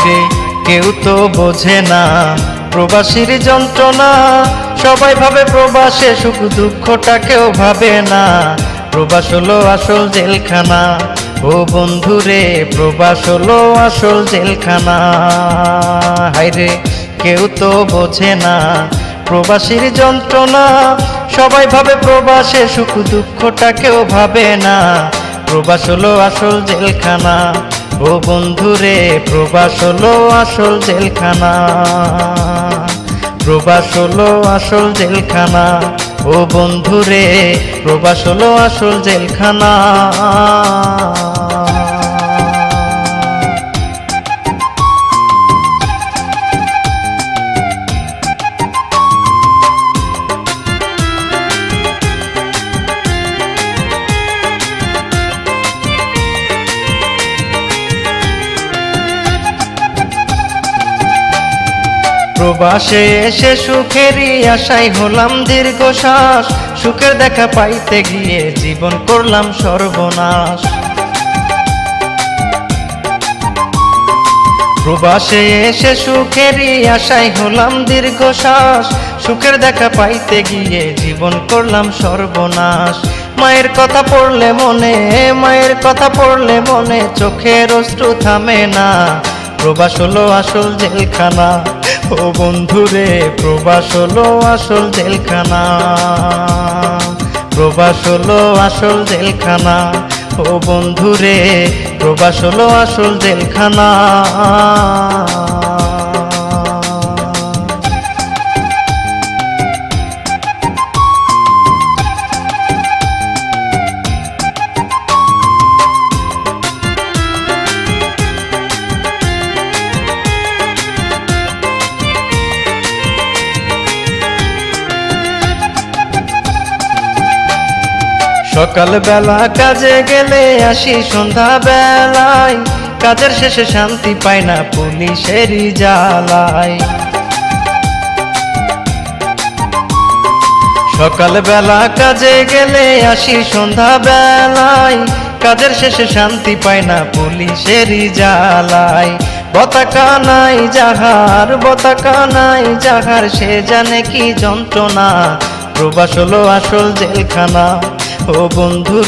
হাইরে কেউ তো বোঝে না। প্রবাসীর যন্ত্রণা, সবাই ভাবে প্রবাসে সুখ দুঃখটা কেউ ভাবে না। প্রবাস হলো আসল জেলখানা। ও বন্ধুরে প্রবাস হলো আসল জেলখানা। হাইরে কেউ তো বোঝে না। প্রবাসীর যন্ত্রণা, সবাই ভাবে প্রবাসে সুখ দুঃখটা কেউ ভাবে না। প্রবাস হলো আসল জেলখানা। ও বন্ধুরে, প্রবাস হলো আসল জেলখানা। প্রবাস হলো আসল জেলখানা। ও বন্ধুরে, প্রবাস হলো আসল জেলখানা। প্রবাসে এসে সুখেরই আশাই হলাম দীর্ঘশ্বাস। সুখের দেখা পাইতে গিয়ে জীবন করলাম সর্বনাশ। প্রবাসে এসে সুখেরই আশাই হলাম দীর্ঘশ্বাস। সুখের দেখা পাইতে গিয়ে জীবন করলাম সর্বনাশ। মায়ের কথা পড়লে মনে, মায়ের কথা পড়লে মনে, চোখের অশ্রু থামে না। প্রবাস হলো আসল জেলখানা। ও বন্ধুরে, প্রবাস হলো আসল জেলখানা। প্রবাস হলো আসল জেলখানা। ও বন্ধুরে, প্রবাস হলো আসল জেলখানা। সকাল বেলা কাজে গেলে আসি সন্ধ্যা বেলায় কাজের শেষে শান্তি পায় না পুলিশেরই জ্বালায়। সকাল বেলা কাজে গেলে আসি সন্ধ্যা বেলায় কাজের শেষে শান্তি পায় না পুলিশেরই জ্বালায়। বতাকা নাই যাহার, বতাকা নাই যাহার, সে জানে কি যন্ত্রণা। প্রবাস হলো আসল জেলখানা। ও বন্ধু